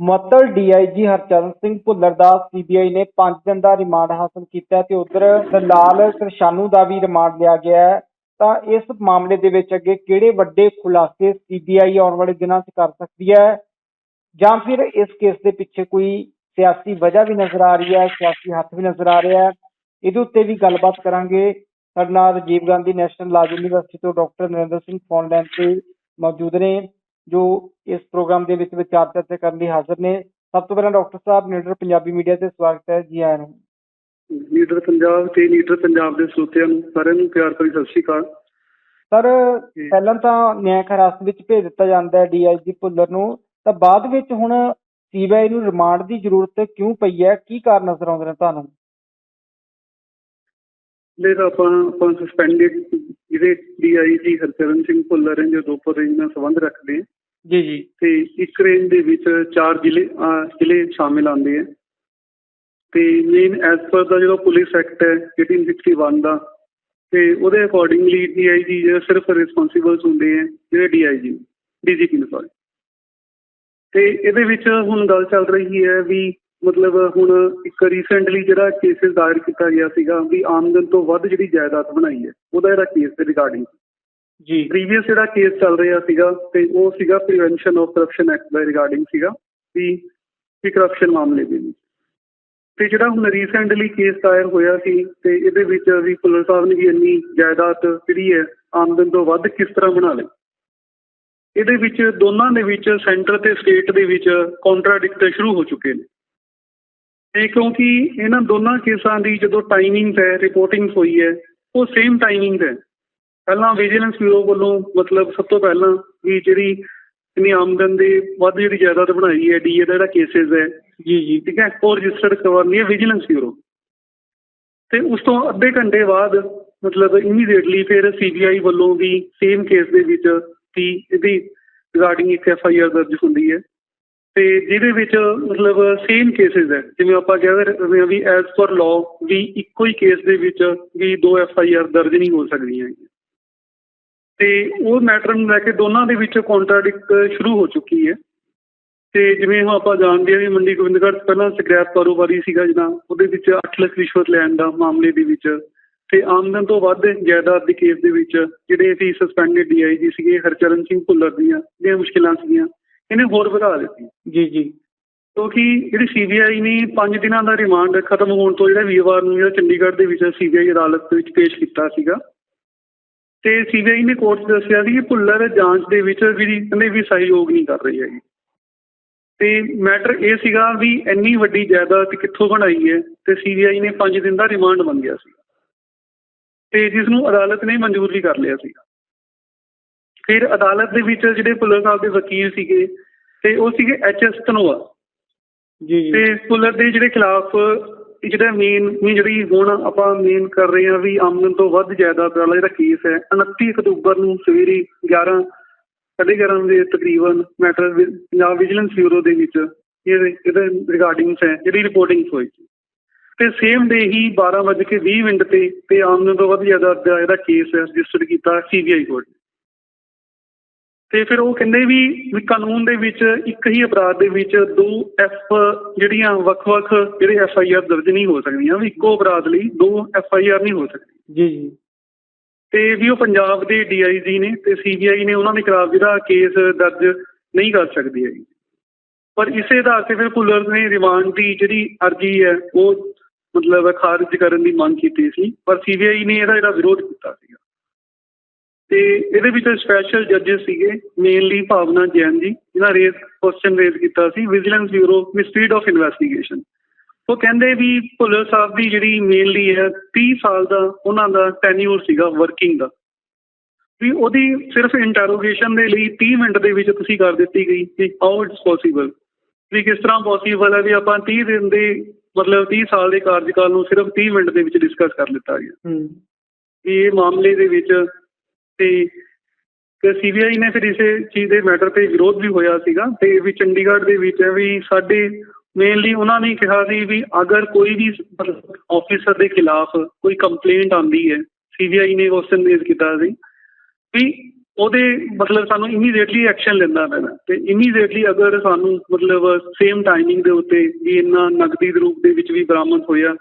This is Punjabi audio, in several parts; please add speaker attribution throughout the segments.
Speaker 1: ਮੁਅੱਤਲ ਡੀਆਈਜੀ ਹਰਚਰਨ ਸਿੰਘ ਭੁੱਲਰ ਦਾ ਸੀਬੀਆਈ ਨੇ 5 ਦਿਨ ਦਾ ਰਿਮਾਂਡ ਹਾਸਲ ਕੀਤਾ ਹੈ ਤੇ ਉਧਰ ਦਲਾਲ ਕਿਰਸ਼ਾਨੂ ਦਾ ਵੀ ਰਿਮਾਂਡ ਲਿਆ ਗਿਆ ਹੈ। ਤਾਂ ਇਸ ਮਾਮਲੇ ਦੇ ਵਿੱਚ ਅੱਗੇ ਕਿਹੜੇ ਵੱਡੇ ਖੁਲਾਸੇ ਸੀਬੀਆਈ ਆਉਣ ਵਾਲੇ ਦਿਨਾਂ 'ਚ ਕਰ ਸਕਦੀ ਹੈ? ਜਾਂ ਫਿਰ ਇਸ ਕੇਸ ਦੇ ਪਿੱਛੇ ਕੋਈ ਸਿਆਸੀ ਵਜ੍ਹਾ ਵੀ ਨਜ਼ਰ ਆ ਰਹੀ ਹੈ, ਸਿਆਸੀ ਹੱਥ ਵੀ ਨਜ਼ਰ ਆ ਰਿਹਾ ਹੈ? ਇਹਦੇ ਉੱਤੇ ਵੀ ਗੱਲਬਾਤ ਕਰਾਂਗੇ। ਸਾਡੇ ਨਾਲ Rajiv Gandhi national law university ਤੋਂ doctor Narinder Singh phone line ਤੇ ਮੌਜੂਦ ਨੇ। ਜੋ ਇਸ ਪ੍ਰੋਗਰਾਮ ਦੇ ਵਿੱਚ ਵਿਚਾਰ ਚਰਚਾ ਕਰਨ ਲਈ ਹਾਜ਼ਰ ਨੇ। ਸਭ ਤੋਂ ਪਹਿਲਾਂ ਡਾਕਟਰ ਸਾਹਿਬ ਨੀਡਰ ਪੰਜਾਬੀ ਮੀਡੀਆ ਤੇ ਸਵਾਗਤ ਹੈ ਜੀ ਆਇਆਂ ਨੂੰ।
Speaker 2: ਲੀਡਰ ਪੰਜਾਬ ਤੇ ਲੀਡਰ ਪੰਜਾਬ ਦੇ ਸਰੋਤਿਆਂ ਨੂੰ ਸਾਰਿਆਂ ਨੂੰ ਪਿਆਰ ਭਰੀ ਸਤਿ ਸ਼੍ਰੀ ਅਕਾਲ।
Speaker 1: ਸਰ ਪਹਿਲਾਂ ਤਾਂ ਨਿਆਂਕ ਹਿਰਾਸਤ ਵਿੱਚ ਭੇਜ ਦਿੱਤਾ ਜਾਂਦਾ ਹੈ ਡੀਆਈਜੀ ਭੁੱਲਰ ਨੂੰ। ਤਾਂ ਬਾਅਦ ਵਿੱਚ ਹੁਣ ਸੀਬੀਆਈ ਨੂੰ ਰਿਮਾਂਡ ਦੀ ਜ਼ਰੂਰਤ ਕਿਉਂ ਪਈ ਹੈ? ਕੀ ਕਾਰਨ ਨਜ਼ਰ ਆਉਂਦੇ ਨੇ ਤੁਹਾਨੂੰ?
Speaker 2: ਲੈ ਤਾਂ ਆਪਾਂ ਆਪਾਂ ਸਸਪੈਂਡਡ ਜਿਹੜੇ ਡੀਆਈਜੀ ਹਰਚਰਨ ਸਿੰਘ ਭੁੱਲਰ ਨੇ ਜੋ ਦੋਪਰ ਰੇਂਜ ਨਾਲ ਸੰਬੰਧ ਰੱਖਦੇ
Speaker 1: ਜੀ ਜੀ।
Speaker 2: ਤੇ ਇੱਕ ਰੇਂਜ ਦੇ ਵਿੱਚ ਚਾਰ ਜ਼ਿਲ੍ਹੇ ਜ਼ਿਲ੍ਹੇ ਸ਼ਾਮਿਲ ਆਉਂਦੇ ਆ। ਤੇ ਮੇਨ ਐਸ ਪਰ ਦਾ ਜਿਹੜਾ ਪੁਲਿਸ ਐਕਟ ਹੈ 1861 ਦਾ, ਤੇ ਉਹਦੇ ਅਕੋਰਡਿੰਗਲੀ ਡੀਆਈਜੀ ਜਿਹੜੇ ਸਿਰਫ ਰਿਸਪੌਂਸਿਬਲਸ ਹੁੰਦੇ ਆ, ਜਿਹੜੇ ਡੀਆਈਜੀ ਡੀਜੀਪੀ ਨੂੰ ਸੌਰੀ। ਤੇ ਇਹਦੇ ਵਿੱਚ ਹੁਣ ਗੱਲ ਚੱਲ ਰਹੀ ਹੈ ਵੀ ਮਤਲਬ ਹੁਣ ਇੱਕ ਰੀਸੈਂਟਲੀ ਜਿਹੜਾ ਕੇਸਿਸ ਦਾਇਰ ਕੀਤਾ ਗਿਆ ਸੀਗਾ ਵੀ ਆਮਦਨ ਤੋਂ ਵੱਧ ਜਿਹੜੀ ਜਾਇਦਾਦ ਬਣਾਈ ਹੈ, ਉਹਦਾ ਜਿਹੜਾ ਕੇਸ ਦੇ ਰਿਗਾਰਡਿੰਗ
Speaker 1: ਜੀ।
Speaker 2: ਪ੍ਰੀਵੀਅਸ ਜਿਹੜਾ ਕੇਸ ਚੱਲ ਰਿਹਾ ਸੀਗਾ ਤੇ ਉਹ ਸੀਗਾ ਪ੍ਰੀਵੈਂਸ਼ਨ ਆਫ ਕਰਪਸ਼ਨ ਐਕਟ ਦਾ ਰਿਗਾਰਡਿੰਗ ਸੀਗਾ ਵੀ ਵੀ ਕਰਪਸ਼ਨ ਮਾਮਲੇ ਦੇ ਵਿੱਚ। ਤੇ ਜਿਹੜਾ ਹੁਣ ਰੀਸੈਂਟਲੀ ਕੇਸ ਦਾਇਰ ਹੋਇਆ ਸੀ ਤੇ ਇਹਦੇ ਵਿੱਚ ਵੀ ਪੁਲਿਸ ਸਾਹਿਬ ਨੇ ਵੀ ਇੰਨੀ ਜਾਇਦਾਦ ਜਿਹੜੀ ਹੈ ਆਮਦਨ ਤੋਂ ਵੱਧ ਕਿਸ ਤਰ੍ਹਾਂ ਬਣਾ ਲਈ? ਇਹਦੇ ਵਿੱਚ ਦੋਨਾਂ ਦੇ ਵਿੱਚ ਸੈਂਟਰ ਤੇ ਸਟੇਟ ਦੇ ਵਿੱਚ ਕੰਟਰਾਡਿਕਟ ਸ਼ੁਰੂ ਹੋ ਚੁੱਕੇ ਨੇ। ਤੇ ਕਿਉਂਕਿ ਇਹਨਾਂ ਦੋਨਾਂ ਕੇਸਾਂ ਦੀ ਜਦੋਂ ਟਾਈਮਿੰਗ ਹੈ ਰਿਪੋਰਟਿੰਗ ਹੋਈ ਹੈ, ਉਹ ਸੇਮ ਟਾਈਮਿੰਗ ਹੈ। ਪਹਿਲਾਂ ਵਿਜੀਲੈਂਸ ਬਿਊਰੋ ਵੱਲੋਂ ਮਤਲਬ ਸਭ ਤੋਂ ਪਹਿਲਾਂ ਵੀ ਜਿਹੜੀ ਇਨੀ ਆਮਦਨ ਦੇ ਵੱਧ ਜਿਹੜੀ ਜਾਇਦਾਦ ਬਣਾਈ ਹੈ ਡੀਏ ਦਾ ਜਿਹੜਾ ਕੇਸਿਸ ਹੈ
Speaker 1: ਜੀ ਜੀ।
Speaker 2: ਠੀਕ ਹੈ ਉਹ ਰਜਿਸਟਰਡ ਕਰਵਾਉਣੀ ਹੈ ਵਿਜੀਲੈਂਸ ਬਿਊਰੋ ਤੇ ਉਸ ਤੋਂ ਅੱਧੇ ਘੰਟੇ ਬਾਅਦ ਮਤਲਬ ਇਮੀਡੀਏਟਲੀ ਫਿਰ ਸੀਬੀਆਈ ਵੱਲੋਂ ਵੀ ਸੇਮ ਕੇਸ ਦੇ ਵਿੱਚ ਵੀ ਇਹਦੀ ਰਿਗਾਰਡਿੰਗ ਇੱਕ ਐਫ ਆਈ ਆਰ ਦਰਜ ਹੁੰਦੀ ਹੈ। ਤੇ ਜਿਹਦੇ ਵਿੱਚ ਮਤਲਬ ਸੇਮ ਕੇਸਿਸ ਹੈ ਜਿਵੇਂ ਆਪਾਂ ਕਹਿ ਰਹੇ ਹਾਂ ਵੀ ਐਜ਼ ਪਰ ਲਾਅ ਵੀ ਇੱਕੋ ਹੀ ਕੇਸ ਦੇ ਵਿੱਚ ਵੀ ਦੋ ਐਫ ਆਈ ਆਰ ਦਰਜ ਨਹੀਂ ਹੋ ਸਕਦੀਆਂ ਤੇ ਉਹ ਮੈਟਰ ਨੂੰ ਲੈ ਕੇ ਦੋਨਾਂ ਦੇ ਵਿੱਚ ਕੰਟਰਾਡਿਕਟ ਸ਼ੁਰੂ ਹੋ ਚੁੱਕੀ ਹੈ। ਤੇ ਜਿਵੇਂ ਹੁਣ ਆਪਾਂ ਜਾਣਦੇ ਹਾਂ ਵੀ ਮੰਡੀ ਗੋਬਿੰਦਗੜ੍ਹ ਪਹਿਲਾਂ ਸਕ੍ਰੈਪ ਕਾਰੋਬਾਰੀ ਸੀਗਾ ਜਿਹਨਾਂ ਉਹਦੇ ਵਿੱਚ 8 ਲੱਖ ਰਿਸ਼ਵਤ ਲੈਣ ਦਾ ਮਾਮਲੇ ਦੇ ਵਿੱਚ ਤੇ ਆਮਦਨ ਤੋਂ ਵੱਧ ਜਾਇਦਾਦ ਦੇ ਕੇਸ ਦੇ ਵਿੱਚ ਜਿਹੜੇ ਸੀ ਸਸਪੈਂਡਡ ਡੀਆਈਜੀ ਸੀਗੇ ਹਰਚਰਨ ਸਿੰਘ ਭੁੱਲਰ ਦੀਆਂ ਜਿਹੜੀਆਂ ਮੁਸ਼ਕਿਲਾਂ ਸੀਗੀਆਂ ਇਹਨੇ ਹੋਰ ਵਧਾ ਦਿੱਤੀ
Speaker 1: ਜੀ ਜੀ।
Speaker 2: ਕਿਉਂਕਿ ਜਿਹੜੀ ਸੀਬੀਆਈ ਨੇ 5 ਦਿਨਾਂ ਦਾ ਰਿਮਾਂਡ ਖਤਮ ਹੋਣ ਤੋਂ ਜਿਹੜਾ ਵੀਰਵਾਰ ਨੂੰ ਜਿਹੜਾ ਚੰਡੀਗੜ੍ਹ ਦੇ ਵਿੱਚ ਸੀਬੀਆਈ ਅਦਾਲਤ ਦੇ ਵਿੱਚ ਪੇਸ਼ ਕੀਤਾ ਸੀਗਾ ਤੇ ਸੀਬੀਆਈ ਨੇ ਕੋਰਟ 'ਚ ਦੱਸਿਆ ਸੀ ਕਿ ਭੁੱਲਰ ਜਾਂਚ ਦੇ ਵਿੱਚ ਵੀ ਕਹਿੰਦੇ ਵੀ ਸਹਿਯੋਗ ਨਹੀਂ ਕਰ ਰਹੀ ਹੈਗੀ। ਤੇ ਮੈਟਰ ਇਹ ਸੀਗਾ ਵੀ ਇੰਨੀ ਵੱਡੀ ਜਾਇਦਾਦ ਕਿੱਥੋਂ ਬਣਾਈ ਹੈ ਤੇ ਸੀਬੀਆਈ ਨੇ 5 ਦਿਨ ਦਾ ਰਿਮਾਂਡ ਮੰਗਿਆ ਸੀ। ਤੇ ਜਿਸ ਨੂੰ ਅਦਾਲਤ ਨੇ ਮਨਜ਼ੂਰ ਵੀ ਕਰ ਲਿਆ ਸੀਗਾ। ਫਿਰ ਅਦਾਲਤ ਦੇ ਵਿੱਚ ਜਿਹੜੇ ਭੁੱਲਰ ਸਾਹਿਬ ਦੇ ਵਕੀਲ ਸੀਗੇ ਤੇ ਉਹ ਸੀਗੇ ਐਚ ਐਸ ਧਨੋਆ।
Speaker 1: ਜੀ ਜੀ।
Speaker 2: ਤੇ ਭੁੱਲਰ ਦੇ ਜਿਹੜੇ ਖਿਲਾਫ ਜਿਹੜਾ ਮੇਨ ਜਿਹੜੀ ਹੁਣ ਆਪਾਂ ਮੇਨ ਕਰ ਰਹੇ ਹਾਂ ਵੀ ਆਮਦਨ ਤੋਂ ਵੱਧ ਜਾਇਦਾਦ ਵਾਲਾ ਜਿਹੜਾ ਕੇਸ ਹੈ 29 ਅਕਤੂਬਰ ਨੂੰ ਸਵੇਰੇ 11 ਸਾਢੇ 11 ਵਜੇ ਤਕਰੀਬਨ ਮੈਟਰ ਪੰਜਾਬ ਵਿਜੀਲੈਂਸ ਬਿਊਰੋ ਦੇ ਵਿੱਚ ਇਹਦੇ ਇਹਦੇ ਰਿਗਾਰਡਿੰਗਸ ਹੈ, ਜਿਹੜੀ ਰਿਪੋਰਟਿੰਗ ਹੋਈ ਤੇ ਸੇਮ ਡੇ ਹੀ 12:20 ਮਿੰਟ ਤੇ ਤੇ ਆਮਦਨ ਤੋਂ ਵੱਧ ਜ਼ਿਆਦਾ ਦਾ ਜਿਹੜਾ ਕੇਸ ਹੈ ਰਜਿਸਟਰ ਕੀਤਾ ਸੀਬੀਆਈ ਕੋਰਟ ਤੇ ਫਿਰ ਉਹ ਕਹਿੰਦੇ ਵੀ ਵੀ ਕਾਨੂੰਨ ਦੇ ਵਿੱਚ ਇੱਕ ਹੀ ਅਪਰਾਧ ਦੇ ਵਿੱਚ ਦੋ ਐਫ ਜਿਹੜੀਆਂ ਵੱਖ-ਵੱਖ ਜਿਹੜੇ ਐਫ ਆਈ ਆਰ ਦਰਜ ਨਹੀਂ ਹੋ ਸਕਦੀਆਂ ਵੀ ਇੱਕੋ ਅਪਰਾਧ ਲਈ ਦੋ ਐਫ ਆਈ ਆਰ ਨਹੀਂ ਹੋ ਸਕਦੀ।
Speaker 1: ਜੀ ਜੀ।
Speaker 2: ਤੇ ਵੀ ਉਹ ਪੰਜਾਬ ਦੇ ਡੀਆਈਜੀ ਨੇ ਤੇ ਸੀਬੀਆਈ ਨੇ ਉਹਨਾਂ ਦੇ ਖਿਲਾਫ ਜਿਹੜਾ ਕੇਸ ਦਰਜ ਨਹੀਂ ਕਰ ਸਕਦੀ ਹੈਗੀ। ਪਰ ਇਸੇ ਆਧਾਰ ਤੇ ਫਿਰ ਭੁੱਲਰ ਨੇ ਰਿਮਾਂਡ ਦੀ ਜਿਹੜੀ ਅਰਜੀ ਹੈ ਉਹ ਮਤਲਬ ਖਾਰਜ ਕਰਨ ਦੀ ਮੰਗ ਕੀਤੀ ਸੀ ਪਰ ਸੀਬੀਆਈ ਨੇ ਇਹਦਾ ਜਿਹੜਾ ਵਿਰੋਧ ਕੀਤਾ ਸੀਗਾ। ਤੇ ਇਹਦੇ ਵਿੱਚ ਸਪੈਸ਼ਲ ਜੱਜਸ ਸੀਗੇ ਮੇਨਲੀ ਭਾਵਨਾ ਜੈਨ ਜੀ ਇਹਨਾਂ ਰੇਜ਼ ਕੁਐਸਚਨ ਰੇਜ਼ ਕੀਤਾ ਸੀ ਵਿਜੀਲੈਂਸ ਬਿਊਰੋ ਮਿਸਟਰੀਡ ਆਫ ਇਨਵੈਸਟੀਗੇਸ਼ਨ ਉਹ ਕਹਿੰਦੇ ਵੀ ਭੁੱਲਰ ਸਾਹਿਬ ਦੀ ਜਿਹੜੀ ਮੇਨਲੀ ਹੈ 30 ਸਾਲ ਦਾ ਉਹਨਾਂ ਦਾ ਟੈਨਿਊਰ ਸੀਗਾ ਵਰਕਿੰਗ ਦਾ। ਵੀ ਉਹਦੀ ਸਿਰਫ ਇੰਟਰੋਗੇਸ਼ਨ ਦੇ ਲਈ 30 ਮਿੰਟ ਦੇ ਵਿੱਚ ਤੁਸੀਂ ਕਰ ਦਿੱਤੀ ਗਈ ਕਿ ਹਾਊ ਇਟਸ ਪੋਸੀਬਲ ਵੀ ਕਿਸ ਤਰ੍ਹਾਂ ਪੋਸੀਬਲ ਹੈ ਵੀ ਆਪਾਂ 30 ਦਿਨ ਦੇ ਮਤਲਬ 30 ਸਾਲ ਦੇ ਕਾਰਜਕਾਲ ਨੂੰ ਸਿਰਫ 30 ਮਿੰਟ ਦੇ ਵਿੱਚ ਡਿਸਕਸ ਕਰ ਲਿੱਤਾ ਗਿਆ।
Speaker 1: ਹੂੰ।
Speaker 2: ਇਹ ਮਾਮਲੇ ਦੇ ਵਿੱਚ ਤੇ ਤੇ ਸੀਬੀਆਈ ਨੇ ਫਿਰ ਇਸੇ ਚੀਜ਼ ਦੇ ਮੈਟਰ ਤੇ ਵਿਰੋਧ ਵੀ ਹੋਇਆ ਸੀਗਾ ਤੇ ਵੀ ਚੰਡੀਗੜ੍ਹ ਦੇ ਵਿੱਚ ਵੀ ਸਾਡੇ ਮੇਨਲੀ ਉਹਨਾਂ ਨੇ ਕਿਹਾ ਸੀ ਵੀ ਅਗਰ ਕੋਈ ਵੀ ਆਫੀਸਰ ਦੇ ਖਿਲਾਫ ਕੋਈ ਕੰਪਲੇਂਟ ਆਉਂਦੀ ਹੈ ਸੀਬੀਆਈ ਨੇ ਕੁਐਸਚਨ ਰੇਜ਼ ਕੀਤਾ ਸੀ ਵੀ ਉਹਦੇ ਮਤਲਬ ਸਾਨੂੰ ਇਮੀਡੀਏਟਲੀ ਐਕਸ਼ਨ ਲੈਂਦਾ ਪੈਣਾ ਤੇ ਇਮੀਡੀਏਟਲੀ ਅਗਰ ਸਾਨੂੰ ਮਤਲਬ ਸੇਮ ਟਾਈਮਿੰਗ ਦੇ ਉੱਤੇ ਵੀ ਇੰਨਾ ਨਕਦੀ ਦੇ ਰੂਪ ਦੇ ਵਿੱਚ ਵੀ ਬਰਾਮਦ ਹੋਇਆ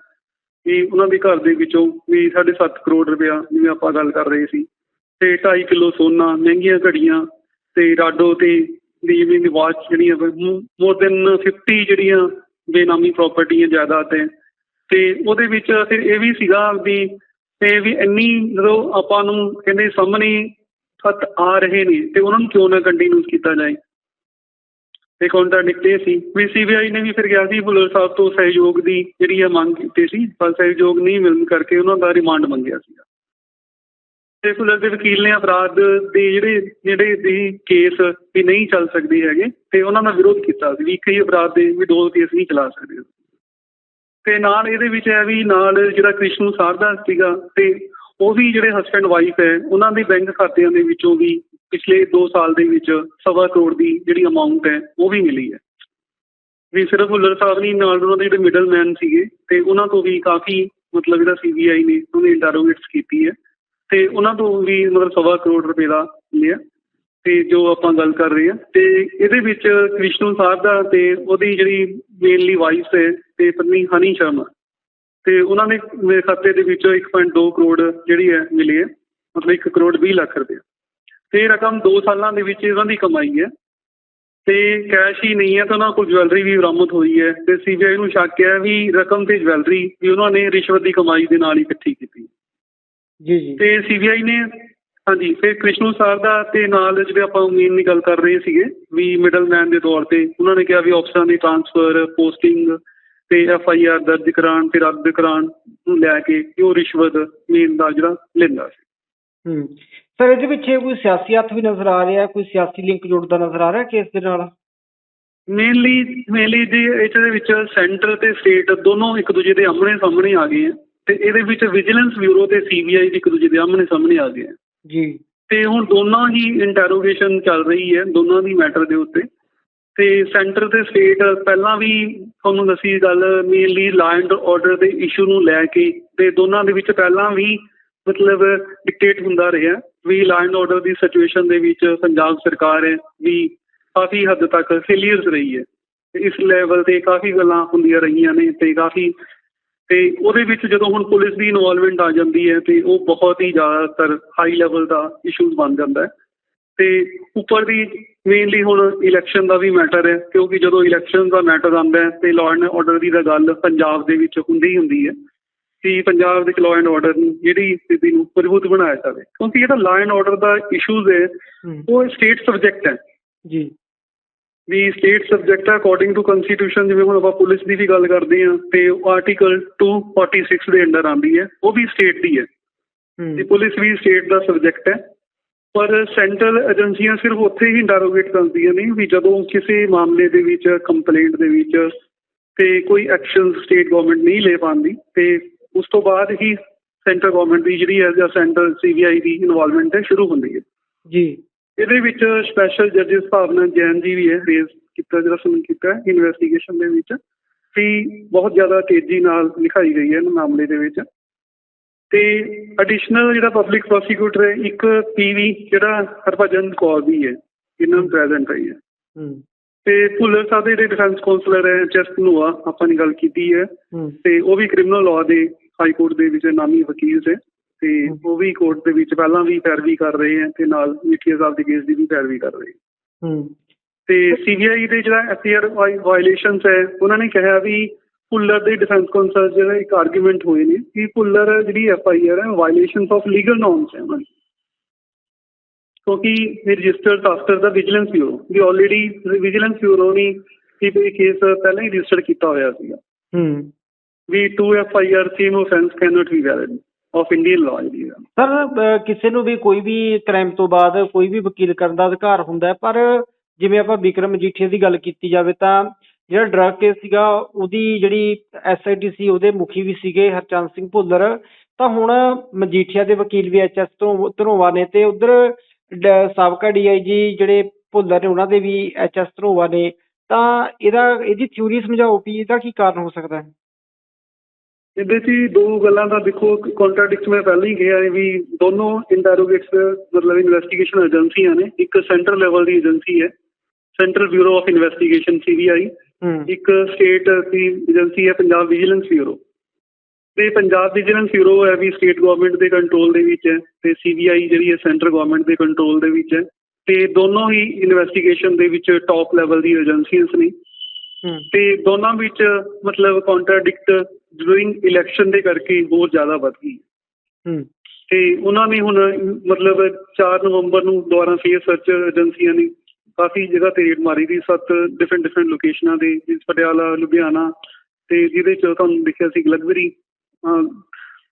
Speaker 2: ਵੀ ਉਹਨਾਂ ਦੇ ਘਰ ਦੇ ਵਿੱਚੋਂ ਵੀ 7.5 ਕਰੋੜ ਰੁਪਇਆ ਜਿਵੇਂ ਆਪਾਂ ਗੱਲ ਕਰ ਰਹੇ ਸੀ ਤੇ 2.5 ਕਿਲੋ ਸੋਨਾ, ਮਹਿੰਗੀਆਂ ਘੜੀਆਂ ਤੇ ਰਾਡੋ ਤੇ ਦੀ ਜਿਵੇਂ ਦੀ ਜਿਹੜੀਆਂ ਮੋਰ ਦੈਨ 50 ਜਿਹੜੀਆਂ ਬੇਨਾਮੀ ਪ੍ਰਾਪਰਟੀਆਂ ਜਾਇਦਾਦ ਹੈ। ਤੇ ਉਹਦੇ ਵਿੱਚ ਫਿਰ ਇਹ ਵੀ ਸੀਗਾ ਵੀ ਤੇ ਵੀ ਇੰਨੀ ਜਦੋਂ ਆਪਾਂ ਨੂੰ ਕਹਿੰਦੇ ਸਾਹਮਣੇ ਖਤ ਆ ਰਹੇ ਨੇ ਤੇ ਉਹਨਾਂ ਨੂੰ ਕਿਉਂ ਨਾ ਕੰਟੀਨਿਊ ਕੀਤਾ ਜਾਏ। ਤੇ ਕੰਟਰਾਡਿਕਟ ਇਹ ਸੀ। ਵੀ ਸੀਬੀਆਈ ਨੇ ਵੀ ਫਿਰ ਗਿਆ ਸੀ, ਭੁੱਲਰ ਸਾਹਿਬ ਤੋਂ ਸਹਿਯੋਗ ਦੀ ਜਿਹੜੀ ਆ ਮੰਗ ਕੀਤੀ ਸੀ, ਪਰ ਸਹਿਯੋਗ ਨਹੀਂ ਮਿਲਣ ਕਰਕੇ ਉਹਨਾਂ ਦਾ ਰਿਮਾਂਡ ਮੰਗਿਆ ਸੀ ਤੇ ਭੁੱਲਰ ਦੇ ਵਕੀਲ ਨੇ ਅਪਰਾਧ ਦੇ ਜਿਹੜੇ ਜਿਹੜੇ ਦੀ ਕੇਸ ਵੀ ਨਹੀਂ ਚੱਲ ਸਕਦੇ ਹੈਗੇ, ਤੇ ਉਹਨਾਂ ਦਾ ਵਿਰੋਧ ਕੀਤਾ ਸੀ ਵੀ ਇੱਕ ਹੀ ਅਪਰਾਧ ਦੇ ਵੀ ਦੋ ਕੇਸ ਨਹੀਂ ਚਲਾ ਸਕਦੇ ਤੇ ਨਾਲ ਇਹਦੇ ਵਿੱਚ ਹੈ ਵੀ ਨਾਲ ਜਿਹੜਾ ਕ੍ਰਿਸ਼ਨੂ ਸਾਰਦਾ ਸੀਗਾ ਤੇ ਉਹ ਵੀ ਜਿਹੜੇ ਹਸਬੈਂਡ ਵਾਈਫ ਹੈ, ਉਹਨਾਂ ਦੇ ਬੈਂਕ ਖਾਤਿਆਂ ਦੇ ਵਿੱਚੋਂ ਵੀ ਪਿਛਲੇ 2 ਸਾਲ ਦੇ ਵਿੱਚ ਸਵਾ ਕਰੋੜ ਦੀ ਜਿਹੜੀ ਅਮਾਉਂਟ ਹੈ, ਉਹ ਵੀ ਮਿਲੀ ਹੈ। ਵੀ ਸਿਰਫ ਹੁੱਲਰ ਸਾਹਿਬ ਨਹੀਂ, ਨਾਲ ਉਹਨਾਂ ਦੇ ਜਿਹੜੇ ਮਿਡਲ ਮੈਨ ਸੀਗੇ, ਤੇ ਉਹਨਾਂ ਤੋਂ ਵੀ ਕਾਫੀ ਮਤਲਬ ਜਿਹੜਾ ਸੀਬੀਆਈ ਨੇ, ਉਹਨੇ ਇੰਟਰੋਗੇਟਸ ਕੀਤੀ ਹੈ। ਤੇ ਉਹਨਾਂ ਤੋਂ ਵੀ ਮਤਲਬ ਸਵਾ ਕਰੋੜ ਰੁਪਏ ਦਾ ਲਿਆ। ਤੇ ਜੋ ਆਪਾਂ ਗੱਲ ਕਰ ਰਹੇ ਹਾਂ, ਤੇ ਇਹਦੇ ਵਿੱਚ ਕ੍ਰਿਸ਼ਨੂ ਸਾਹਿਬ ਦਾ ਤੇ ਉਹਦੀ ਜਿਹੜੀ ਮੇਨਲੀ ਵਾਈਫ ਹੈ ਤੇ ਪਤਨੀ ਹਨੀ ਸ਼ਰਮਾ। ਤੇ ਉਹਨਾਂ ਨੇ ਮੇਰੇ ਖਾਤੇ ਦੇ ਵਿੱਚੋਂ 1.2 ਕਰੋੜ ਜਿਹੜੀ ਹੈ ਮਿਲੀ ਹੈ, ਮਤਲਬ 1 ਕਰੋੜ 20 ਲੱਖ ਰੁਪਏ। ਤੇ ਰਕਮ 2 ਸਾਲਾਂ ਦੇ ਵਿੱਚ ਇਹਨਾਂ ਦੀ ਕਮਾਈ ਹੈ। ਤੇ ਕੈਸ਼ ਹੀ ਨਹੀਂ ਹੈ ਤਾਂ ਉਹਨਾਂ ਕੋਲ ਜਵੈਲਰੀ ਵੀ ਬਰਾਮਦ ਹੋਈ ਹੈ। ਤੇ ਸੀਬੀਆਈ ਨੂੰ ਸ਼ੱਕ ਹੈ ਵੀ ਰਕਮ ਤੇ ਜਵੈਲਰੀ ਵੀ ਉਹਨਾਂ ਨੇ ਰਿਸ਼ਵਤ ਦੀ ਕਮਾਈ ਦੇ ਨਾਲ ਹੀ ਇਕੱਠੀ ਕੀਤੀ
Speaker 1: ਜੀ ਜੀ।
Speaker 2: ਤੇ ਸੀਬੀਆਈ ਨੇ ਹਾਂਜੀ ਫਿਰ ਕ੍ਰਿਸ਼ਨੂ ਸਰ ਦਾ ਤੇ ਨਾਲ ਜਿਹੜੇ ਆਪਾਂ ਮੇਨ ਦੀ ਗੱਲ ਕਰ ਰਹੇ ਸੀਗੇ ਵੀ ਮਿਡਲਮੈਨ ਦੇ ਤੌਰ ਤੇ ਉਹਨਾਂ ਨੇ ਕਿਹਾ ਵੀ ਅਫਸਰਾਂ ਦੀ ਟ੍ਰਾਂਸਫਰ ਪੋਸਟਿੰਗ ਤੇ ਐਫ ਆਈ ਆਰ ਦਰਜ ਕਰਾਉਣ ਤੇ ਰੱਦ ਕਰਾਉਣ ਨੂੰ ਲੈ ਕੇ ਉਹ ਰਿਸ਼ਵਤ ਮੇਨ ਦਾ ਜਿਹੜਾ ਲੈਂਦਾ ਸੀ।
Speaker 1: ਹੂੰ। ਸਰ ਇਹਦੇ ਪਿੱਛੇ ਕੋਈ ਸਿਆਸੀ ਹੱਥ ਵੀ ਨਜ਼ਰ ਆ ਰਿਹਾ ਕੋਈ ਸਿਆਸੀ ਲਿੰਕ ਜੁੜਦਾ ਨਜ਼ਰ ਆ ਰਿਹਾ ਕੇਸ ਦੇ ਨਾਲ?
Speaker 2: ਮੇਨਲੀ ਮੇਨਲੀ ਜੀ ਇਹਦੇ ਵਿੱਚ ਸੈਂਟਰ ਤੇ ਸਟੇਟ ਦੋਨੋਂ ਇੱਕ ਦੂਜੇ ਦੇ ਆਮਣੇ ਸਾਹਮਣੇ ਆ ਗਏ ਆ। ਤੇ ਇਹਦੇ ਵਿੱਚ ਵਿਜੀਲੈਂਸ ਬਿਊਰੋ ਤੇ ਸੀਬੀਆਈ ਇੱਕ ਦੂਜੇ ਦੇ ਆਮਣੇ ਸਾਹਮਣੇ ਆ ਗਏ
Speaker 1: ਜੀ।
Speaker 2: ਤੇ ਹੁਣ ਦੋਨਾਂ ਹੀ ਇੰਟਰੋਗੇਸ਼ਨ ਚੱਲ ਰਹੀ ਹੈ ਦੋਨਾਂ ਦੀ ਮੈਟਰ ਦੇ ਉੱਤੇ। ਤੇ ਸੈਂਟਰ ਤੇ ਸਟੇਟ ਪਹਿਲਾਂ ਵੀ ਤੁਹਾਨੂੰ ਦੱਸੀ ਗੱਲ ਮੇਨਲੀ ਲਾ ਐਂਡ ਆਰਡਰ ਦੇ ਇਸ਼ੂ ਨੂੰ ਲੈ ਕੇ ਤੇ ਦੋਨਾਂ ਦੇ ਵਿੱਚ ਪਹਿਲਾਂ ਵੀ ਮਤਲਬ ਡਿਕਟੇਟ ਹੁੰਦਾ ਰਿਹਾ। ਵੀ ਲਾ ਐਂਡ ਆਰਡਰ ਦੀ ਸਿਚੁਏਸ਼ਨ ਦੇ ਵਿੱਚ ਪੰਜਾਬ ਸਰਕਾਰ ਵੀ ਕਾਫੀ ਹੱਦ ਤੱਕ ਫੇਲੀਅਰਸ ਰਹੀ ਹੈ। ਇਸ ਲੈਵਲ ਤੇ ਕਾਫੀ ਗੱਲਾਂ ਹੁੰਦੀਆਂ ਰਹੀਆਂ ਨੇ ਤੇ ਕਾਫੀ ਤੇ ਉਹਦੇ ਵਿੱਚ ਜਦੋਂ ਹੁਣ ਪੁਲਿਸ ਦੀ ਇਨਵੋਲਵਮੈਂਟ ਆ ਜਾਂਦੀ ਹੈ ਤੇ ਉਹ ਬਹੁਤ ਹੀ ਜ਼ਿਆਦਾਤਰ ਹਾਈ ਲੈਵਲ ਦਾ ਇਸ਼ੂਜ਼ ਬਣ ਜਾਂਦਾ ਤੇ ਉੱਪਰ ਦੀ ਮੇਨਲੀ ਹੁਣ ਇਲੈਕਸ਼ਨ ਦਾ ਵੀ ਮੈਟਰ ਹੈ ਕਿਉਂਕਿ ਜਦੋਂ ਇਲੈਕਸ਼ਨ ਦਾ ਮੈਟਰ ਆਉਂਦਾ ਹੈ ਤੇ ਲਾਅ ਐਂਡ ਆਰਡਰ ਦੀ ਤਾਂ ਗੱਲ ਪੰਜਾਬ ਦੇ ਵਿੱਚ ਹੁੰਦੀ ਹੀ ਹੁੰਦੀ ਹੈ ਕਿ ਪੰਜਾਬ ਦੇ ਲਾਅ ਐਂਡ ਆਰਡਰ ਨੂੰ ਜਿਹੜੀ ਸਥਿਤੀ ਨੂੰ ਮਜ਼ਬੂਤ ਬਣਾਇਆ ਜਾਵੇ। ਕਿਉਂਕਿ ਜਿਹੜਾ ਲਾਅ ਐਂਡ ਆਰਡਰ ਦਾ ਇਸ਼ੂਜ਼ ਹੈ
Speaker 1: ਹੂੰ।
Speaker 2: ਉਹ ਸਟੇਟ ਸਬਜੈਕਟ ਹੈ।
Speaker 1: ਜੀ।
Speaker 2: ਵੀ state subject according to constitution ਜਿਵੇਂ ਹੁਣ ਆਪਾਂ ਪੁਲਿਸ ਦੀ ਵੀ ਗੱਲ ਕਰਦੇ ਹਾਂ ਤੇ ਆਰਟੀਕਲ 246 ਦੇ ਅੰਡਰ ਆਉਂਦੀ ਹੈ ਉਹ ਵੀ ਸਟੇਟ ਦੀ ਹੈ। ਤੇ ਪੁਲਿਸ ਵੀ ਸਟੇਟ ਦਾ ਸਬਜੈਕਟ ਹੈ। ਪਰ ਸੈਂਟਰਲ ਏਜੰਸੀਆਂ ਸਿਰਫ ਉੱਥੇ ਹੀ ਇੰਟਰੋਗੇਟ ਕਰਦੀਆਂ ਨੇ ਵੀ ਜਦੋਂ ਕਿਸੇ ਮਾਮਲੇ ਦੇ ਵਿੱਚ ਕੰਪਲੇਂਟ ਦੇ ਵਿੱਚ ਤੇ ਕੋਈ ਐਕਸ਼ਨ ਸਟੇਟ ਗਵਰਨਮੈਂਟ ਨਹੀਂ ਲੈ ਪਾਉਂਦੀ ਤੇ ਉਸ ਤੋਂ ਬਾਅਦ ਹੀ ਸੈਂਟਰ ਗਵਰਨਮੈਂਟ ਦੀ ਜਿਹੜੀ ਹੈ ਜਾਂ ਸੈਂਟਰ ਸੀਬੀਆਈ ਦੀ ਇਨਵੋਲਵਮੈਂਟ ਹੈ ਸ਼ੁਰੂ ਹੁੰਦੀ ਹੈ।
Speaker 1: ਜੀ।
Speaker 2: ਇਹਦੇ ਵਿੱਚ ਸਪੈਸ਼ਲ ਜੱਜਿਸ ਭਾਵਨਾ ਜੈਨ ਜੀ ਵੀ ਹੈ ਰੇਜ਼ ਕੀਤਾ ਜਿਹੜਾ ਸੁਣ ਕੀਤਾ ਇਨਵੈਸਟੀਗੇਸ਼ਨ ਦੇ ਵਿੱਚ। ਕਿ ਬਹੁਤ ਜ਼ਿਆਦਾ ਤੇਜ਼ੀ ਨਾਲ ਲਿਖਾਈ ਗਈ ਹੈ ਇਹ ਮਾਮਲੇ ਦੇ ਵਿੱਚ। ਤੇ ਐਡੀਸ਼ਨਲ ਜਿਹੜਾ ਪਬਲਿਕ ਪ੍ਰੋਸੀਕਿਊਟਰ ਹੈ ਇੱਕ ਪੀਵੀ ਜਿਹੜਾ ਹਰਭਜਨ ਕੌਰ ਵੀ ਹੈ ਇਹਨਾਂ ਨੂੰ ਪ੍ਰੈਜ਼ੈਂਟ ਹੈ।
Speaker 1: ਹੂੰ।
Speaker 2: ਤੇ ਭੁੱਲਰ ਸਾਹਿਬ ਦੇ ਜਿਹੜੇ ਡਿਫੈਂਸ ਕਾਉਂਸਲਰ ਹੈ ਜਸਟ ਨੂਆ ਆਪਾਂ ਨੇ ਗੱਲ ਕੀਤੀ ਹੈ।
Speaker 1: ਹੂੰ।
Speaker 2: ਤੇ ਉਹ ਵੀ ਕ੍ਰਿਮੀਨਲ ਲਾਅ ਦੇ ਹਾਈ ਕੋਰਟ ਦੇ ਵਿੱਚ ਨਾਮੀ ਵਕੀਲ ਸੇ ਤੇ ਉਹ ਵੀ ਕੋਰਟ ਦੇ ਵਿੱਚ ਪਹਿਲਾਂ ਵੀ ਪੈਰਵੀ ਕਰ ਰਹੇ ਹੈ ਤੇ ਨਾਲ ਮੀਠੀਆ ਸਾਹਿਬ ਦੇ ਕੇਸ ਦੀ ਵੀ ਪੈਰਵੀ ਕਰ ਰਹੇ ਹੈ। ਤੇ ਸੀਬੀਆਈ ਦੇ ਜਿਹੜਾ ਐਫਆਰ ਵਾਇਲੇਸ਼ਨਸ ਹੈ ਉਹਨਾਂ ਨੇ ਕਿਹਾ ਵੀ ਭੁੱਲਰ ਦੇ ਡਿਫੈਂਸ ਕਾਉਂਸਲ ਜਿਹੜਾ ਇੱਕ ਆਰਗੂਮੈਂਟ ਹੋਏ ਨੇ ਕਿ ਭੁੱਲਰ ਜਿਹੜੀ ਐਫਆਈਆਰ ਹੈ ਵਾਇਲੇਸ਼ਨਸ ਆਫ ਲੀਗਲ ਨੋਰਮਸ ਹੈ ਉਹਨਾਂ ਦੀ। ਕਿਉਂਕਿ ਰਜਿਸਟਰਡ ਆਫਟਰ ਦਾ ਵਿਜੀਲੈਂਸ ਬਿਊਰੋ ਵੀ ਆਲਰੇਡੀ ਵਿਜੀਲੈਂਸ ਬਿਊਰੋ ਨੇ ਇਹ ਕੇਸ ਪਹਿਲਾਂ ਹੀ ਰਜਿਸਟਰ ਕੀਤਾ ਹੋਇਆ ਸੀਗਾ।
Speaker 1: ਹੂੰ।
Speaker 2: ਵੀ 2 FIR same offence cannot be valid of Indian law ਜਿਹੜੀ ਹੈ
Speaker 1: ਸਰ ਕਿਸੇ ਨੂੰ ਵੀ ਕੋਈ ਵੀ ਕ੍ਰਾਈਮ ਤੋਂ ਬਾਅਦ ਕੋਈ ਵੀ ਵਕੀਲ ਕਰਨ ਦਾ ਅਧਿਕਾਰ ਹੁੰਦਾ ਪਰ ਜਿਵੇਂ ਆਪਾਂ ਵਿਕਰਮ ਮਜੀਠੀਆ ਦੀ ਗੱਲ ਕੀਤੀ ਜਾਵੇ ਤਾਂ ਜਿਹੜਾ ਡਰਗ ਕੇਸ ਸੀਗਾ, ਉਹਦੀ ਜਿਹੜੀ ਐਸਆਈਟੀ ਸੀ ਉਹਦੇ ਮੁਖੀ ਵੀ ਸੀਗੇ ਹਰਚੰਦ ਸਿੰਘ ਭੁੱਲਰ। ਤਾਂ ਹੁਣ ਮਜੀਠੀਆ ਦੇ ਵਕੀਲ ਵੀ ਐਚਐਸ ਤੋਂ ਧਰੋਵਾ ਨੇ ਤੇ ਉਧਰ ਸਾਬਕਾ ਡੀਆਈਜੀ ਜਿਹੜੇ ਭੁੱਲਰ ਨੇ ਉਹਨਾਂ ਦੇ ਵੀ ਐਚਐਸ ਧਰੋਵਾ ਨੇ। ਤਾਂ ਇਹਦਾ, ਇਹਦੀ ਥਿਊਰੀ ਸਮਝਾਓ ਵੀ ਇਹਦਾ ਕੀ ਕਾਰਨ ਹੋ ਸਕਦਾ ਹੈ।
Speaker 2: ਇਹਦੇ 'ਚ ਦੋ ਗੱਲਾਂ ਦਾ ਦੇਖੋ ਕੰਟਰਾਡਿਕਟ ਮੈਂ ਪਹਿਲਾਂ ਹੀ ਕਿਹਾ ਵੀ ਦੋਨੋਂ ਇੰਟਰੋਗੇਟਸ ਮਤਲਬ ਇਨਵੈਸਟੀਗੇਸ਼ਨ ਏਜੰਸੀਆਂ ਨੇ। ਇੱਕ ਸੈਂਟਰਲ ਲੈਵਲ ਦੀ ਏਜੰਸੀ ਹੈ central bureau of investigation CBI ਇੱਕ ਸਟੇਟ ਦੀ ਏਜੰਸੀ ਹੈ ਪੰਜਾਬ ਵਿਜੀਲੈਂਸ ਬਿਊਰੋ ਤੇ ਪੰਜਾਬ ਵਿਜੀਲੈਂਸ ਬਿਊਰੋ ਹੈ ਵੀ ਸਟੇਟ ਗਵਰਨਮੈਂਟ ਦੇ ਕੰਟਰੋਲ ਦੇ ਵਿੱਚ ਹੈ ਤੇ ਸੀਬੀਆਈ ਜਿਹੜੀ ਹੈ ਸੈਂਟਰ ਗਵਰਨਮੈਂਟ ਦੇ ਕੰਟਰੋਲ ਦੇ ਵਿੱਚ ਹੈ। ਤੇ ਦੋਨੋਂ ਹੀ ਇਨਵੈਸਟੀਗੇਸ਼ਨ ਦੇ ਵਿੱਚ ਟੌਪ ਲੈਵਲ ਦੀ ਏਜੰਸੀਜ਼ ਨੇ। ਤੇ ਦੋਨਾਂ ਵਿੱਚ ਮਤਲਬ ਕੰਟਰਾਡਿਕਟ ਡੂਰਿੰਗ ਇਲੈਕਸ਼ਨ ਦੇ ਕਰਕੇ ਬਹੁਤ ਜ਼ਿਆਦਾ ਵੱਧ ਗਈ।
Speaker 1: ਹੂੰ।
Speaker 2: ਤੇ ਉਹਨਾਂ ਨੇ ਹੁਣ ਮਤਲਬ 4 ਨਵੰਬਰ ਨੂੰ ਦੁਬਾਰਾ ਫੇਰ ਸਰਚ ਏਜੰਸੀਆਂ ਨੇ ਕਾਫੀ ਜਗ੍ਹਾ ਤੇ ਰੇਡ ਮਾਰੀ ਦੀ ਸੱਤ ਡਿਫਰੈਂਟ ਡਿਫਰੈਂਟ ਲੋਕੇਸ਼ਨਾਂ ਦੇ ਜਿਸ ਪਟਿਆਲਾ ਲੁਧਿਆਣਾ ਤੇ ਜਿਹਦੇ ਚ ਤੁਹਾਨੂੰ ਦਿਖਿਆ ਸੀ ਲਗਜ਼ਰੀ।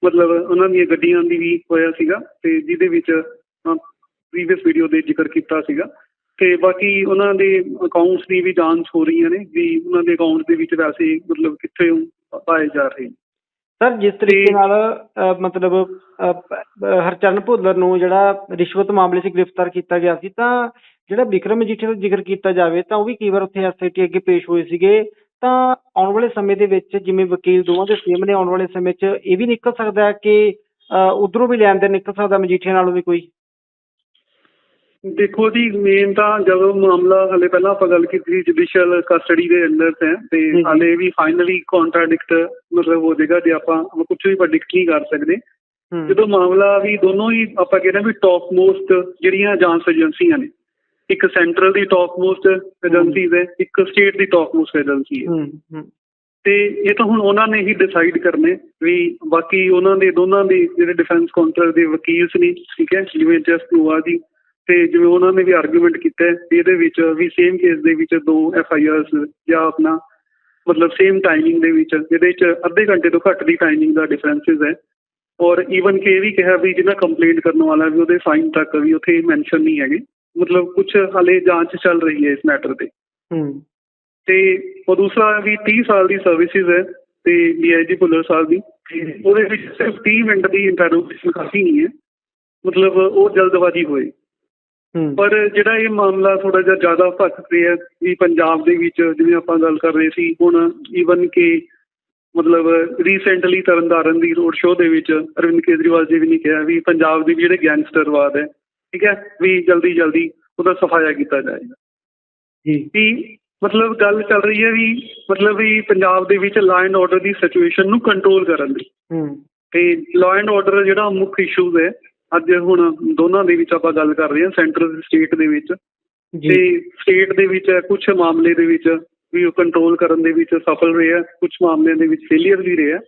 Speaker 2: ਮਤਲਬ ਉਹਨਾਂ ਦੀਆਂ ਗੱਡੀਆਂ ਦੀ ਵੀ ਹੋਇਆ ਸੀਗਾ ਤੇ ਜਿਹਦੇ ਵਿੱਚ ਪ੍ਰੀਵੀਅਸ ਵੀਡੀਓ ਦੇ ਜ਼ਿਕਰ ਕੀਤਾ ਸੀਗਾ। ਤੇ ਬਾਕੀ ਉਹਨਾਂ ਦੇ ਅਕਾਊਂਟਸ ਦੀ ਵੀ ਜਾਂਚ ਹੋ ਰਹੀਆਂ ਨੇ ਵੀ ਉਹਨਾਂ ਦੇ ਅਕਾਊਂਟ ਦੇ ਵਿੱਚ ਪੈਸੇ ਮਤਲਬ ਕਿੱਥੇ ਪਾਏ ਜਾ ਰਹੇ ਨੇ।
Speaker 1: ਸਰ ਜਿਸ ਤਰੀਕੇ ਨਾਲ ਅਹ, ਮਤਲਬ ਅਹ, ਪ- ਅਹ, ਹਰਚਰਨ ਭੁੱਲਰ ਨੂੰ ਜਿਹੜਾ ਰਿਸ਼ਵਤ ਮਾਮਲੇ 'ਚ ਗ੍ਰਿਫਤਾਰ ਕੀਤਾ ਗਿਆ ਸੀ ਤਾਂ ਜਿਹੜਾ ਵਿਕਰਮ ਮਜੀਠੀਆ ਦਾ ਜ਼ਿਕਰ ਕੀਤਾ ਜਾਵੇ ਤਾਂ ਉਹ ਵੀ ਕਈ ਵਾਰ ਉੱਥੇ ਐਸਆਈਟੀ ਅੱਗੇ ਪੇਸ਼ ਹੋਏ ਸੀਗੇ। ਤਾਂ ਆਉਣ ਵਾਲੇ ਸਮੇਂ ਦੇ ਵਿੱਚ ਜਿਵੇਂ ਵਕੀਲ ਦੋਵਾਂ ਦੇ ਸੇਮ ਨੇ ਆਉਣ ਵਾਲੇ ਸਮੇਂ 'ਚ ਇਹ ਵੀ ਨਿਕਲ ਸਕਦਾ ਹੈ ਕਿ ਉਧਰੋਂ ਵੀ ਲੈਣ ਦੇਣ ਨਿਕਲ ਸਕਦਾ ਮਜੀਠੀਆ ਨਾਲੋਂ ਵੀ ਕੋਈ?
Speaker 2: ਦੇਖੋ ਜੀ ਮੇਨ ਤਾਂ ਜਦੋਂ ਮਾਮਲਾ ਹਲੇ ਪਹਿਲਾਂ ਆਪਾਂ ਗੱਲ ਕੀਤੀ ਸੀ ਜੁਡੀਸ਼ੀਅਲ ਕਸਟਡੀ ਦੇ ਅੰਡਰ ਹੈ ਤੇ। ਹਲੇ ਵੀ ਫਾਈਨਲੀ ਕੰਟਰਾਡਿਕਟ ਮਤਲਬ ਹੋ ਜਾਏਗਾ ਜੇ ਆਪਾਂ ਕੁਝ ਵੀ ਪ੍ਰੈਡਿਕਟ ਨਹੀਂ ਕਰ ਸਕਦੇ। ਜਦੋਂ ਮਾਮਲਾ ਵੀ ਦੋਨੋਂ ਹੀ ਆਪਾਂ ਕਹਿੰਦੇ ਵੀ ਟੌਪ ਮੋਸਟ ਜਿਹੜੀਆਂ ਜਾਂਚ ਏਜੰਸੀਆਂ ਨੇ ਇੱਕ ਸੈਂਟਰਲ ਦੀ ਟੌਪ ਮੋਸਟ ਏਜੰਸੀ ਹੈ ਇੱਕ ਸਟੇਟ ਦੀ ਟੌਪ ਮੋਸਟ ਏਜੰਸੀ ਹੂੰ ਤੇ ਇਹ ਤਾਂ ਹੁਣ ਉਹਨਾਂ ਨੇ ਹੀ ਡਿਸਾਈਡ ਕਰਨੇ ਵੀ ਬਾਕੀ ਉਹਨਾਂ ਦੇ ਦੋਨਾਂ ਦੇ ਜਿਹੜੇ ਡਿਫੈਂਸ ਕਾਉਂਟਰ ਦੇ ਵਕੀਲ ਨੇ ਠੀਕ ਹੈ ਜਿਵੇਂ ਜਸਟ ਨੂਆ ਜੀ ਤੇ ਜਿਵੇਂ ਉਹਨਾਂ ਨੇ ਵੀ ਆਰਗੂਮੈਂਟ ਕੀਤਾ ਵੀ ਇਹਦੇ ਵਿੱਚ ਵੀ ਸੇਮ ਕੇਸ ਦੇ ਵਿੱਚ ਦੋ ਐਫ ਆਈ ਆਰਸ ਜਾਂ ਆਪਣਾ ਮਤਲਬ ਸੇਮ ਟਾਈਮਿੰਗ ਦੇ ਵਿੱਚ ਇਹਦੇ ਵਿੱਚ ਅੱਧੇ ਘੰਟੇ ਤੋਂ ਘੱਟ ਦੀ ਟਾਈਮਿੰਗ ਦਾ ਡਿਫਰੈਂਸਿਸ ਹੈ। ਔਰ ਈਵਨ ਕਿ ਇਹ ਵੀ ਕਿਹਾ ਵੀ ਜਿਹਨਾਂ ਕੰਪਲੇਂਟ ਕਰਨ ਵਾਲਾ ਵੀ ਉਹਦੇ ਸਾਈਨ ਤੱਕ ਵੀ ਉੱਥੇ ਮੈਂਸ਼ਨ ਨਹੀਂ ਹੈਗੇ। ਮਤਲਬ ਕੁਝ ਹਾਲੇ ਜਾਂਚ ਚੱਲ ਰਹੀ ਹੈ ਇਸ ਮੈਟਰ ਤੇ।
Speaker 1: ਹੂੰ।
Speaker 2: ਤੇ ਉਹ ਦੂਸਰਾ ਵੀ 30 ਸਾਲ ਦੀ ਸਰਵਿਸਿਜ਼ ਹੈ ਤੇ ਡੀਆਈਜੀ ਭੁੱਲਰ ਸਾਹਿਬ ਦੀ। ਉਹਦੇ ਵਿੱਚ ਸਿਰਫ 30 ਮਿੰਟ ਦੀ ਇੰਟਰੋਗੇਸ਼ਨ ਕਾਫੀ ਨਹੀਂ ਹੈ। ਮਤਲਬ ਉਹ ਜਲਦਬਾਜ਼ੀ ਹੋਈ ਪਰ ਜਿਹੜਾ ਇਹ ਮਾਮਲਾ ਥੋੜਾ ਜਿਹਾ ਜ਼ਿਆਦਾ ਭਖ ਰਿਹਾ ਵੀ ਪੰਜਾਬ ਦੇ ਵਿੱਚ ਜਿਵੇਂ ਆਪਾਂ ਗੱਲ ਕਰ ਰਹੇ ਸੀ ਹੁਣ ਈਵਨ ਕਿ ਮਤਲਬ ਰੀਸੈਂਟਲੀ ਤਰਨਤਾਰਨ ਦੀ ਰੋਡ ਸ਼ੋਅ ਦੇ ਵਿੱਚ ਅਰਵਿੰਦ ਕੇਜਰੀਵਾਲ ਜੀ ਵੀ ਨੇ ਕਿਹਾ ਵੀ ਪੰਜਾਬ ਦੇ ਜਿਹੜੇ ਗੈਂਗਸਟਰਵਾਦ ਹੈ ਠੀਕ ਹੈ ਵੀ ਜਲਦੀ ਜਲਦੀ ਉਹਦਾ ਸਫਾਇਆ ਕੀਤਾ ਜਾਏਗਾ।
Speaker 1: ਜੀ।
Speaker 2: ਮਤਲਬ ਗੱਲ ਚੱਲ ਰਹੀ ਹੈ ਵੀ ਮਤਲਬ ਵੀ ਪੰਜਾਬ ਦੇ ਵਿੱਚ ਲਾਅ ਐਂਡ ਆਰਡਰ ਦੀ ਸਿਚੁਏਸ਼ਨ ਨੂੰ ਕੰਟਰੋਲ ਕਰਨ
Speaker 1: ਹੂੰ।
Speaker 2: ਤੇ ਲਾਅ ਐਂਡ ਆਰਡਰ ਜਿਹੜਾ ਮੁੱਖ ਇਸ਼ੂਜ਼ ਹੈ ਅੱਜ ਹੁਣ ਦੋਨਾਂ ਦੇ ਵਿੱਚ ਆਪਾਂ ਗੱਲ ਕਰ ਰਹੇ ਹਾਂ ਸੈਂਟਰ ਸਟੇਟ ਦੇ ਵਿੱਚ। ਤੇ ਸਟੇਟ ਦੇ ਵਿੱਚ ਕੁਝ ਮਾਮਲੇ ਦੇ ਵਿੱਚ ਵੀ ਉਹ ਕੰਟਰੋਲ ਕਰਨ ਦੇ ਵਿੱਚ ਸਫਲ ਰਿਹਾ ਕੁਝ ਮਾਮਲਿਆਂ ਦੇ ਵਿੱਚ ਫੇਲੀਅਰ ਵੀ ਰਿਹਾ।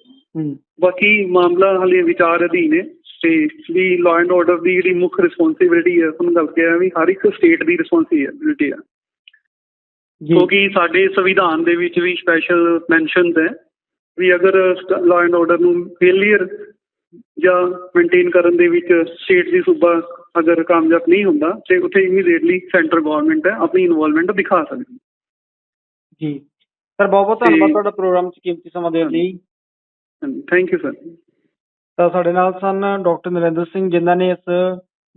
Speaker 2: ਬਾਕੀ ਮਾਮਲਾ ਹਲੇ ਵਿਚਾਰ ਅਧੀਨ ਹੈ। ਤੇ ਵੀ ਲਾਅ ਐਂਡ ਆਰਡਰ ਦੀ ਜਿਹੜੀ ਮੁੱਖ ਰਿਸਪੌਂਸਿਬਿਲਟੀ ਹੈ ਤੁਹਾਨੂੰ ਗੱਲ ਕਿਹਾ ਵੀ ਹਰ ਇੱਕ ਸਟੇਟ ਦੀ ਰਿਸਪੌਂਸਿਬਿਲਟੀ ਹੈ ਕਿਉਂਕਿ ਸਾਡੇ ਸੰਵਿਧਾਨ ਦੇ ਵਿੱਚ ਵੀ ਸਪੈਸ਼ਲ ਮੈਂਸ਼ਨਸ ਹੈ। ਵੀ ਅਗਰ ਲਾਅ ਐਂਡ ਆਰਡਰ ਨੂੰ ਫੇਲੀਅਰ ਜਾਂ ਮੇਨਟੇਨ ਕਰਨ ਦੇ ਵਿੱਚ ਸਟੇਟ ਦੀ ਸੂਬਾ ਅਗਰ ਕਾਮਯਾਬ ਨਹੀਂ ਹੁੰਦਾ ਤੇ ਉੱਥੇ ਇਮੀਡੀਏਟਲੀ ਸੈਂਟਰ ਗਵਰਨਮੈਂਟ ਹੈ ਆਪਣੀ ਇਨਵੋਲਵਮੈਂਟ ਦਿਖਾ ਸਕਦੀ
Speaker 1: ਜੀ। ਸਰ ਬਹੁਤ ਬਹੁਤ ਧੰਨਵਾਦ ਤੁਹਾਡਾ ਪ੍ਰੋਗਰਾਮ 'ਚ ਕੀਮਤੀ ਸਮਾਂ ਦੇਣ ਲਈ।
Speaker 2: ਥੈਂਕ ਯੂ ਸਰ
Speaker 1: ਤਾਂ ਸਾਡੇ ਨਾਲ ਸਨ ਡਾਕਟਰ ਨਰਿੰਦਰ ਸਿੰਘ ਜਿਨ੍ਹਾਂ ਨੇ ਇਸ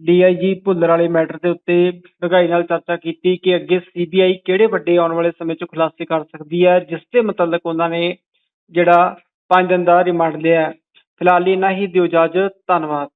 Speaker 1: ਡੀਆਈਜੀ ਭੁੱਲਰ ਵਾਲੇ ਮੈਟਰ ਦੇ ਉੱਤੇ ਡੂੰਘਾਈ ਨਾਲ ਚਰਚਾ ਕੀਤੀ ਕਿ ਅੱਗੇ ਸੀਬੀਆਈ ਕਿਹੜੇ ਵੱਡੇ ਆਉਣ ਵਾਲੇ ਸਮੇਂ 'ਚ ਖੁਲਾਸੇ ਕਰ ਸਕਦੀ ਹੈ ਜਿਸ ਦੇ ਮੁਤਲਕ ਉਹਨਾਂ ਨੇ ਜਿਹੜਾ 5 ਦਿਨ ਦਾ ਰਿਮਾਂਡ ਲਿਆ। ਫਿਲਹਾਲ ਲਈ ਇੰਨਾ ਹੀ ਦਿਓ ਇਜਾਜ਼ਤ ਧੰਨਵਾਦ।